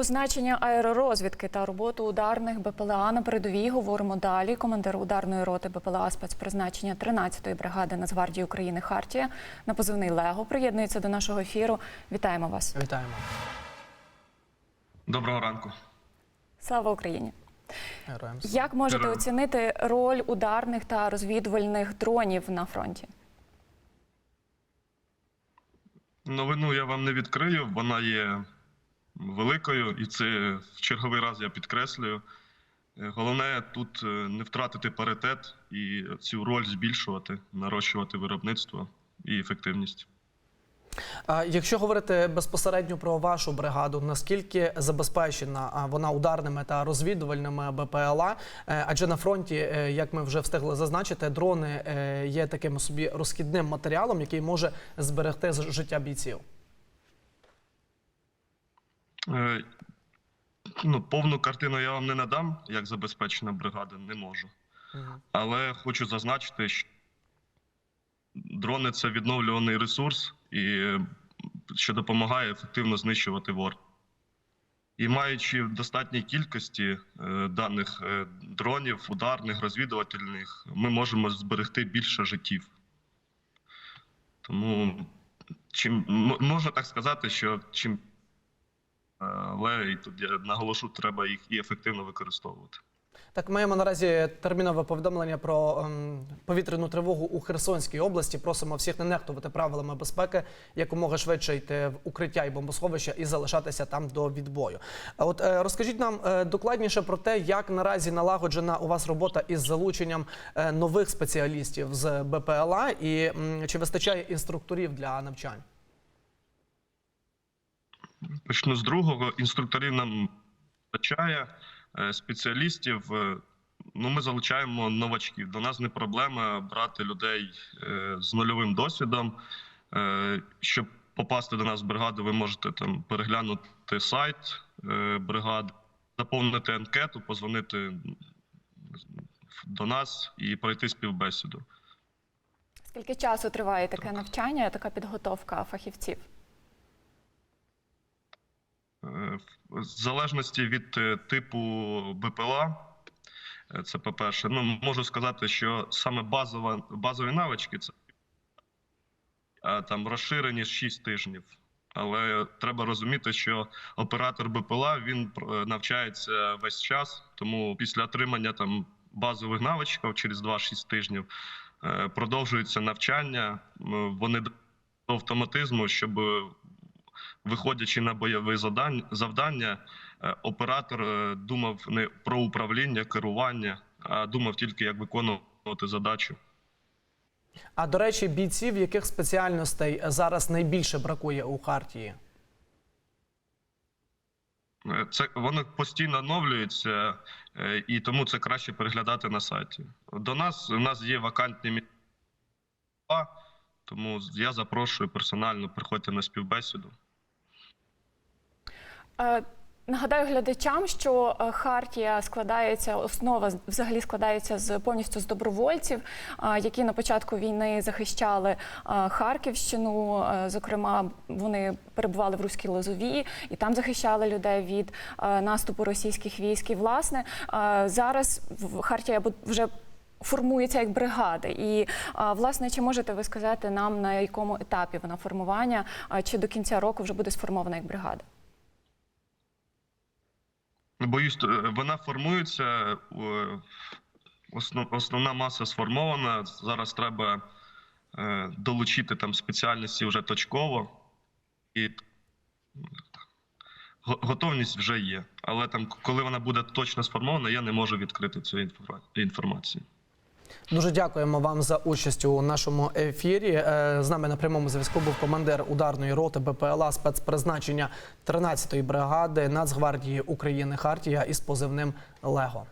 Про значення аеророзвідки та роботу ударних БПЛА на передовій говоримо далі. Командир ударної роти БПЛА спецпризначення 13-ї бригади Нацгвардії України Хартія на позивний Лего приєднується до нашого ефіру. Вітаємо вас! Вітаємо. Доброго ранку. Слава Україні! Героям. Як можете Героям. оцінити роль ударних та розвідувальних дронів на фронті? Новину я вам не відкрию, вона є великою, і це в черговий раз я підкреслюю. Е, Головне тут е, не втратити паритет і цю роль збільшувати, нарощувати виробництво і ефективність. Якщо говорити безпосередньо про вашу бригаду, наскільки забезпечена вона ударними та розвідувальними БПЛА? Е, Адже на фронті, як ми вже встигли зазначити, дрони є таким собі розхідним матеріалом, який може зберегти життя бійців. Е, Ну, повну картину я вам не надам, як забезпечена бригада, не можу. Але хочу зазначити, що дрони це відновлюваний ресурс, і що допомагає ефективно знищувати ворог. І маючи в достатній кількості е, даних е, дронів, ударних, розвідувальних, ми можемо зберегти більше життів. Тому чим можна так сказати, що чим але і тут я наголошу, треба їх і ефективно використовувати. Так, маємо наразі термінове повідомлення про ем, повітряну тривогу у Херсонській області. Просимо всіх не нехтувати правилами безпеки, якомога швидше йти в укриття і бомбосховища і залишатися там до відбою. От е, розкажіть нам е, докладніше про те, як наразі налагоджена у вас робота із залученням е, нових спеціалістів з БПЛА, і м, чи вистачає інструкторів для навчань? Почну з другого. Інструкторів нам вистачає, е, спеціалістів. е, Ну, ми залучаємо новачків. До нас не проблема брати людей е, з нульовим досвідом. Щоб попасти до нас в бригаду, ви можете там переглянути сайт бригади, заповнити анкету, позвонити до нас і пройти співбесіду. Скільки часу триває таке навчання, така підготовка фахівців? Е, В залежності від е, типу БПЛА, е, це по-перше, ну можу сказати, що саме базова, базові навички це там розширені 6 тижнів. Але треба розуміти, що оператор БПЛА він навчається весь час, тому після отримання там базових навичків через 2-6 тижнів продовжується навчання. Вони до автоматизму, щоб виходячи на бойове завдання, е, оператор е, думав не про управління, керування, а думав тільки, як виконувати задачу. А до речі, бійців, яких спеціальностей зараз найбільше бракує у Хартії? Е, Це воно постійно оновлюється, е, і тому це краще переглядати на сайті. До нас у нас є вакантні місця, тому я запрошую персонально приходьте на співбесіду. Е, Нагадаю глядачам, що е, Хартія складається, основа взагалі складається з повністю з добровольців, які на початку війни захищали Харківщину. Е, Зокрема, вони перебували в Руській Лозові і там захищали людей від наступу російських військ. І власне зараз Хартія вже формується як бригади. І власне, чи можете ви сказати нам на якому етапі вона формування, чи до кінця року вже буде сформована як бригада? Боюсь, е, вона формується. е, Основна маса сформована. Зараз треба е, долучити там спеціальності вже точково. І готовність вже є. Але там, коли вона буде точно сформована, я не можу відкрити цю інформа- інформацію. Дуже дякуємо вам за участь у нашому ефірі. Е, З нами на прямому зв'язку був командир ударної роти БПЛА спецпризначення 13-ї бригади Нацгвардії України Хартія із позивним Лего.